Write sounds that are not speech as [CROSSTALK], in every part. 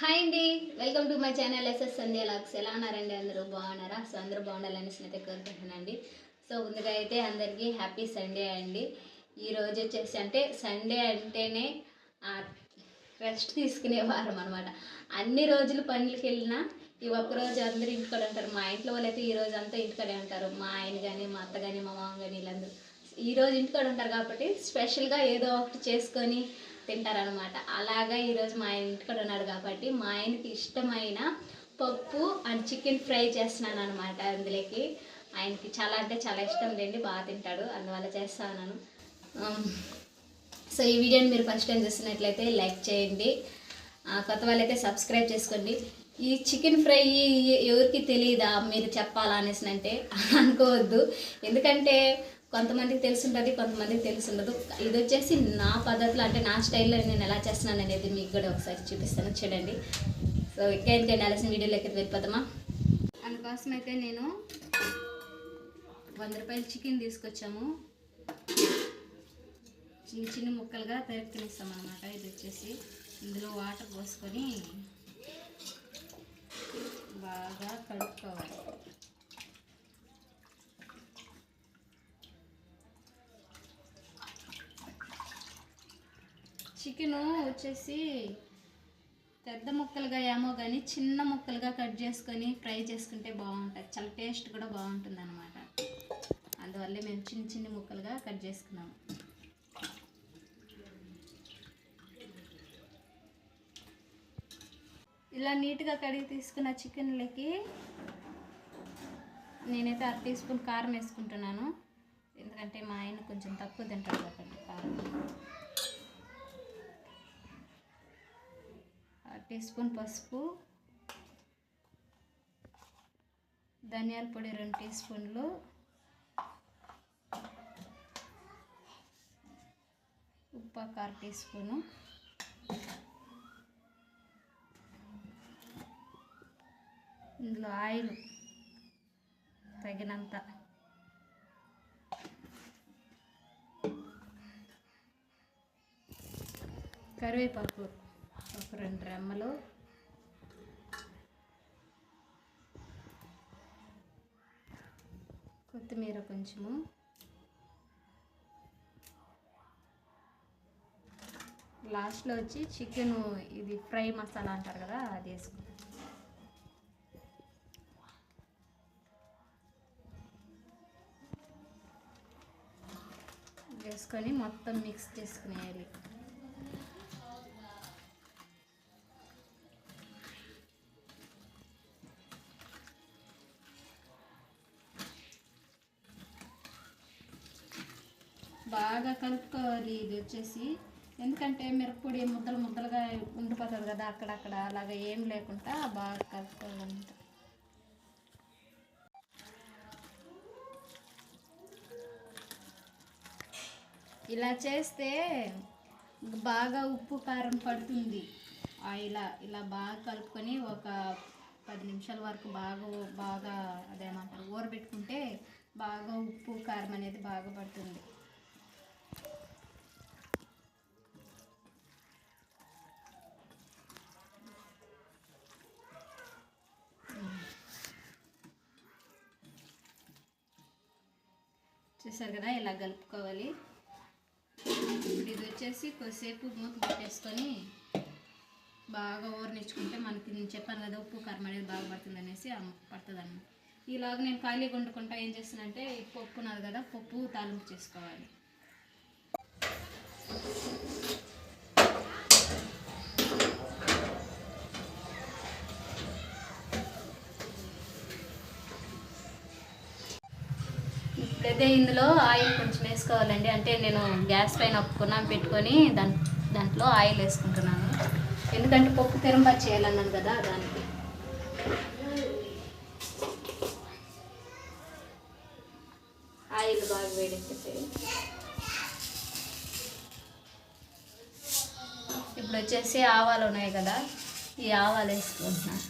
Hi అండి. Welcome to my channel SS Sandhya lakhs. ఎలా ఉన్నారండి? అందరూ బాగున్నారా? సో అందరూ బాగుండాలని అయితే కోరుకుంటున్నానండి. సో ముందుగా అయితే అందరికీ హ్యాపీ సండే అండి. ఈ రోజు వచ్చేసి అంటే సండే అంటేనే రెస్ట్ తీసుకునే వారం అనమాట అన్ని రోజులు పనులకి వెళ్ళినా ఈ ఒక్కరోజు అందరూ ఇంటికాడ ఉంటారు. మా ఇంట్లో వాళ్ళైతే ఈ రోజు అంతా ఇంటికాడే ఉంటారు. మా ఆయన కానీ మా అత్త కానీ మా మామ కానీ వీళ్ళందరూ. ఈ రోజు ఇంటికాడ ఉంటారు కాబట్టి స్పెషల్గా ఏదో ఒకటి చేసుకొని తింటారనమాట అలాగా ఈరోజు మా ఇంటికాడ ఉన్నాడు కాబట్టి మా ఆయనకి ఇష్టమైన పప్పు అండ్ చికెన్ ఫ్రై చేస్తున్నాను అనమాట అందులోకి. ఆయనకి చాలా అంటే చాలా ఇష్టం లేండి బాగా తింటాడు అందువల్ల చేస్తా ఉన్నాను. సో ఈ వీడియోని మీరు ఫస్ట్ టైం చూస్తున్నట్లయితే లైక్ చేయండి. కొత్త వాళ్ళైతే సబ్స్క్రైబ్ చేసుకోండి. ఈ చికెన్ ఫ్రై ఎవరికి తెలియదా మీరు చెప్పాలా అనేసి అంటే అనుకోవద్దు. ఎందుకంటే కొంతమందికి తెలుసుంటుంది కొంతమందికి తెలిసి ఉండదు ఇది వచ్చేసి నా పద్ధతిలో అంటే నా స్టైల్లో నేను ఎలా చేస్తున్నాను అనేది మీకు కూడా ఒకసారి చూపిస్తాను. చూడండి. సో ఇంకా ఎందుకంటే వీడియోలోకి వెళ్ళిపోతామా అందుకోసం అయితే నేను వంద రూపాయల చికెన్ తీసుకొచ్చాము. చిన్న చిన్న ముక్కలుగా తరుక్కునిస్తాం అనమాట ఇది వచ్చేసి ఇందులో వాటర్ పోసుకొని బాగా కలుపుకోవాలి. చికెను వచ్చేసి పెద్ద ముక్కలుగా ఏమో కానీ చిన్న ముక్కలుగా కట్ చేసుకొని ఫ్రై చేసుకుంటే బాగుంటుంది. చాలా టేస్ట్ కూడా బాగుంటుంది అనమాట అందువల్లే మేము చిన్న చిన్న ముక్కలుగా కట్ చేసుకున్నాము. ఇలా నీట్గా కడిగి తీసుకున్న చికెన్లకి నేనైతే అర టీ స్పూన్ కారం వేసుకుంటున్నాను. ఎందుకంటే మా ఆయన కొంచెం తక్కువ తింటాడు కాబట్టి కారం. టీ స్పూన్ పసుపు ధనియాల పొడి రెండు టీ స్పూన్లు ఉప్పు ఒక అర టీ స్పూను ఇందులో ఆయిల్ తగినంత. కరివేపాకు రెండు రెమ్మలు. కొత్తిమీర కొంచెము. లాస్ట్లో వచ్చి చికెన్ ఇది ఫ్రై మసాలా అంటారు కదా అది వేసుకుంటాం వేసుకొని మొత్తం మిక్స్ చేసుకునేయాలి. వచ్చేసి. ఎందుకంటే మిరప్పొడి ముద్దలు ముద్దలుగా ఉండిపోతుంది కదా అక్కడక్కడ అలాగా ఏం లేకుండా బాగా కలుపుకోవాలంట ఇలా చేస్తే బాగా ఉప్పు కారం పడుతుంది. ఆ ఇలా ఇలా బాగా కలుపుకొని ఒక పది నిమిషాల వరకు బాగా బాగా అదేమంటారు ఊరబెట్టుకుంటే బాగా ఉప్పు కారం అనేది బాగా పడుతుంది. చూసారు కదా ఇలా కలుపుకోవాలి. ఇప్పుడు ఇది వచ్చేసి కొద్దిసేపు మూత పెట్టేసుకొని బాగా ఊరనిచ్చుకుంటే మనకి నేను చెప్పాను కదా ఉప్పు కారం అనేది బాగా పడుతుంది అనేసి పడుతుంది అన్నమాట నేను ఖాళీగా వండుకుంటా ఏం చేస్తానంటే పప్పు ఉన్నది కదా పప్పు తాలింపు చేసుకోవాలి. అయితే ఇందులో ఆయిల్ కొంచెం వేసుకోవాలండి. అంటే నేను గ్యాస్ పైన ఒప్పుకున్నాం పెట్టుకొని దాని దాంట్లో ఆయిల్ వేసుకుంటున్నాను. ఎందుకంటే పప్పు తిరుంబ చేయాలన్నాను కదా దానికి. ఆయిల్ బాగా వేడెక్కితే. ఇప్పుడు వచ్చేసి ఆవాలు ఉన్నాయి కదా ఈ ఆవాలు వేసుకుంటున్నాను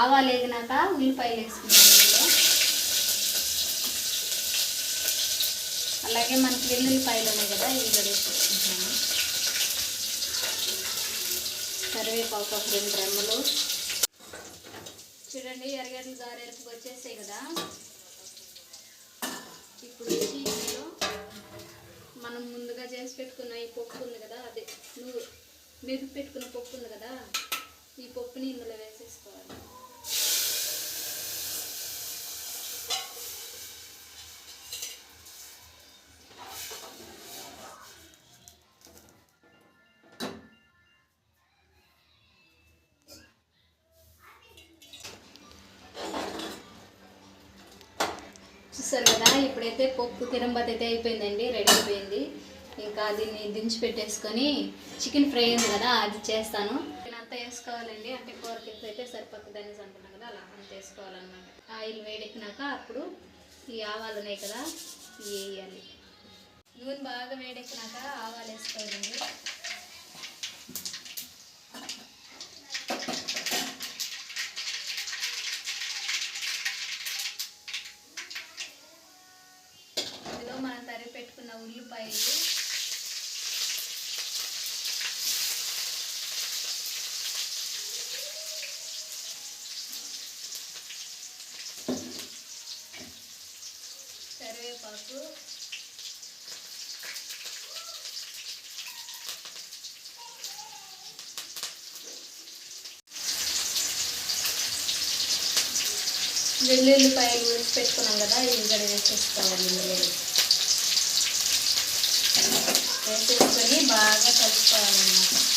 ఆవాలు వేగినాక ఉల్లిపాయలు వేసుకుంటాను ఇందులో. అలాగే మనకి వెల్లుల్లిపాయలు ఉన్నాయి కదా ఇవి కూడా వేసుకుంటాను కరివేపాకు ఒక రెండు రెమ్మలు. చూడండి ఎరగడ్డలు గారెలకు వచ్చేసాయి కదా. ఇప్పుడు ఇందులో మనం ముందుగా చేసి పెట్టుకున్న ఈ పప్పు ఉంది కదా అదే నువ్వు మెరుగు పెట్టుకున్న పప్పు ఉంది కదా ఈ పప్పుని ఇందులో వేసేసుకోవాలి. చూస్తారు కదా ఇప్పుడైతే పప్పు తిరంబతి అయితే అయిపోయిందండి రెడీ అయిపోయింది. ఇంకా దీన్ని దించి పెట్టేసుకొని చికెన్ ఫ్రై ఉంది కదా అది చేస్తాను. నేను అంతా వేసుకోవాలండి అంటే కూరకి ఎక్కువ అయితే సరిపోతుంది అనేసి అంటున్నాను కదా అలా అంత వేసుకోవాలన్నమాట. ఆయిల్ వేడెక్కినాక అప్పుడు ఈ ఆవాలు ఉన్నాయి కదా ఇవి వేయాలి. నూనె బాగా వేడెక్కినాక ఆవాలు వేసుకోవాలండి. కరివేపాకు వెల్లుల్లిపాయలు ఉడికి పెట్టుకున్నాం కదా ఇవి కూడా వేసేసుకోవాలి ఇందులో. వేసేసుకొని బాగా కలుపుకోవాలన్నమాట.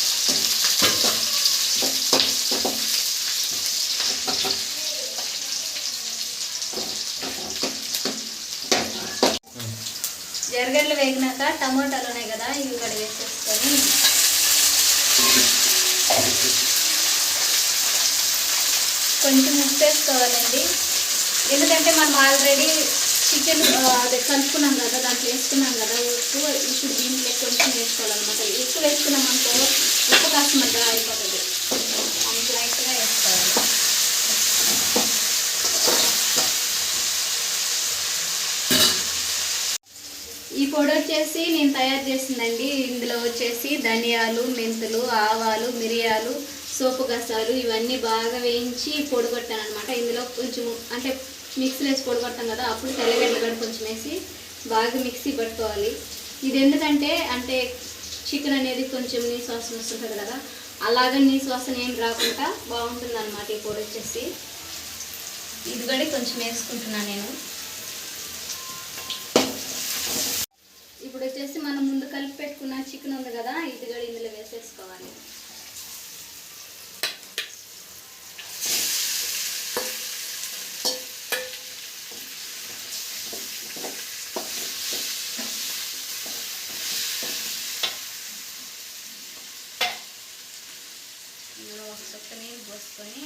ఎర్రగడ్డలు వేగినాక టమాటాలు ఉన్నాయి కదా ఇవి కూడా వేసేసుకొని. కొంచెం ఉప్పు వేసుకోవాలండి. ఎందుకంటే మనం ఆల్రెడీ చికెన్ అదే కలుపుకున్నాం కదా దాంట్లో వేసుకున్నాం కదా ఉప్పు. ఇప్పుడు దీంట్లో కొంచెం వేసుకోవాలన్నమాట. ఎక్కువ వేసుకున్నాం అనుకో ఉప్పు కాస్త మధ్య అయిపోతుంది అంత లైట్గా వేసుకోవాలి ఈ పొడి వచ్చేసి నేను తయారు చేసిందండి. ఇందులో వచ్చేసి ధనియాలు మెంతులు ఆవాలు మిరియాలు సోపు గసాలు ఇవన్నీ బాగా వేయించి పొడిగొట్టాను అనమాట ఇందులో కొంచెం అంటే మిక్సీలో వేసి పొడి కదా అప్పుడు తెల్లగడ్డలు కూడా కొంచెం వేసి బాగా మిక్సీ పట్టుకోవాలి. ఇది ఎందుకంటే అంటే చికెన్ అనేది కొంచెం నీ వాసన వస్తుంటుంది కదా అలాగ నీ వాసన ఏం రాకుండా బాగుంటుంది అనమాట ఈ పొడి వచ్చేసి. ఇది కూడా కొంచెం వేసుకుంటున్నాను నేను. ఇప్పుడు వచ్చేసి మనం ముందు కలిపి పెట్టుకున్న చికెన్ ఉంది కదా ఇది కూడా ఇందులో వేసేసుకోవాలి. ఇందులో ఒక చుక్క నీళ్ళు పోసుకొని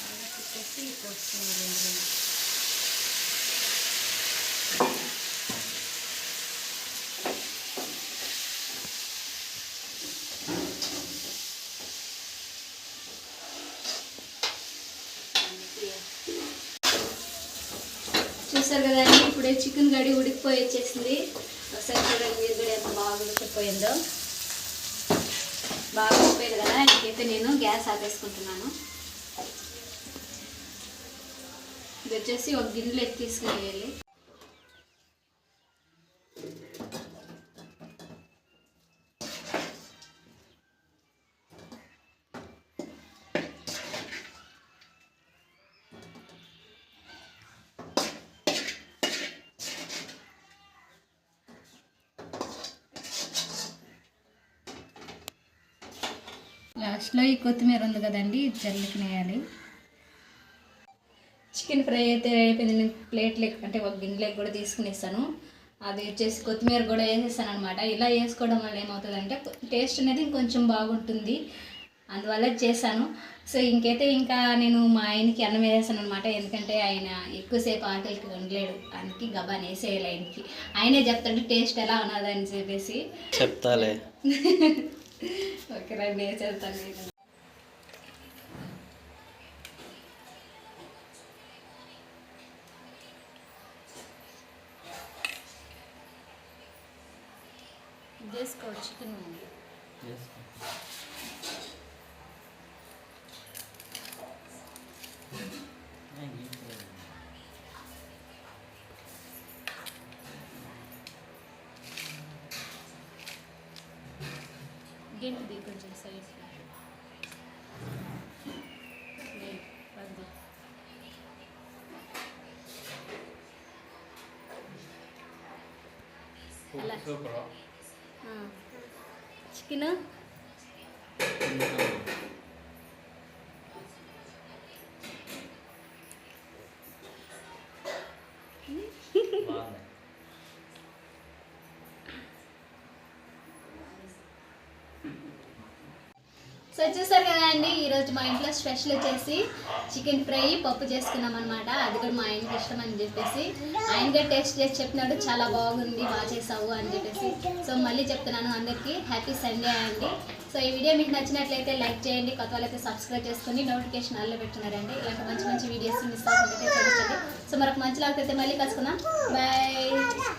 బాగా తిప్పేసి ఇందులో కదండి. ఇప్పుడే చికెన్ గడి ఉడికిపోయి వచ్చేసింది ఒకసారి చూడండి మీరు కూడా ఎంత బాగా ఉడికిపోయిందో. బాగా ఉడిపోయింది కదా. ఇంకైతే నేను గ్యాస్ ఆపేసుకుంటున్నాను. ఇది వచ్చేసి ఒక గిన్నెలో ఎత్తి తీసుకుని వెళ్ళి. లాస్ట్లో ఈ కొత్తిమీర ఉంది కదండి ఇది చల్లుకునేయాలి చికెన్ ఫ్రై అయితే అయిపోయింది నేను ప్లేట్లెక్ అంటే ఒక గిన్నెలోకి కూడా తీసుకునేస్తాను. అది వచ్చేసి కొత్తిమీర కూడా వేసేసాను అనమాట ఇలా వేసుకోవడం వల్ల ఏమవుతుందంటే టేస్ట్ అనేది ఇంకొంచెం బాగుంటుంది. అందువల్ల చేశాను. సో ఇంకైతే ఇంకా నేను మా ఆయనకి అన్నం వేసాను అనమాట ఎందుకంటే ఆయన ఎక్కువసేపు ఆకలికి ఉండలేడు. ఆయనకి గబాన్ వేసేయాలి ఆయనకి. ఆయనే చెప్తాడు టేస్ట్ ఎలా ఉన్నదని చెప్పేసి. చెప్తాలే. [LAUGHS] ఓకే రండి వేసేస్తాను నేను గెంటిది కొంచెం సైడ్. సూపర్? చికెన్ బాగుంది సో చూసారు కదా అండి ఈరోజు మా ఇంట్లో స్పెషల్ వచ్చేసి చికెన్ ఫ్రై పప్పు చేసుకున్నాం అనమాట అది కూడా మా ఆయనకి ఇష్టం అని చెప్పేసి. ఆయన టేస్ట్ చేసి చెప్పినాడు చాలా బాగుంది బాగా చేసావు అని చెప్పేసి. సో మళ్ళీ చెప్తున్నాను అందరికీ హ్యాపీ సండే అండి. సో ఈ వీడియో మీకు నచ్చినట్లయితే లైక్ చేయండి కొత్త వాళ్ళైతే సబ్స్క్రైబ్ చేసుకొని నోటిఫికేషన్ అల్లె పెట్టున్నారండి. ఇలాంటి మంచి మంచి వీడియోస్ మిస్ అవ్వకుండా సో మరొక మంచి అయితే మళ్ళీ కలుసుకుందాం. బాయ్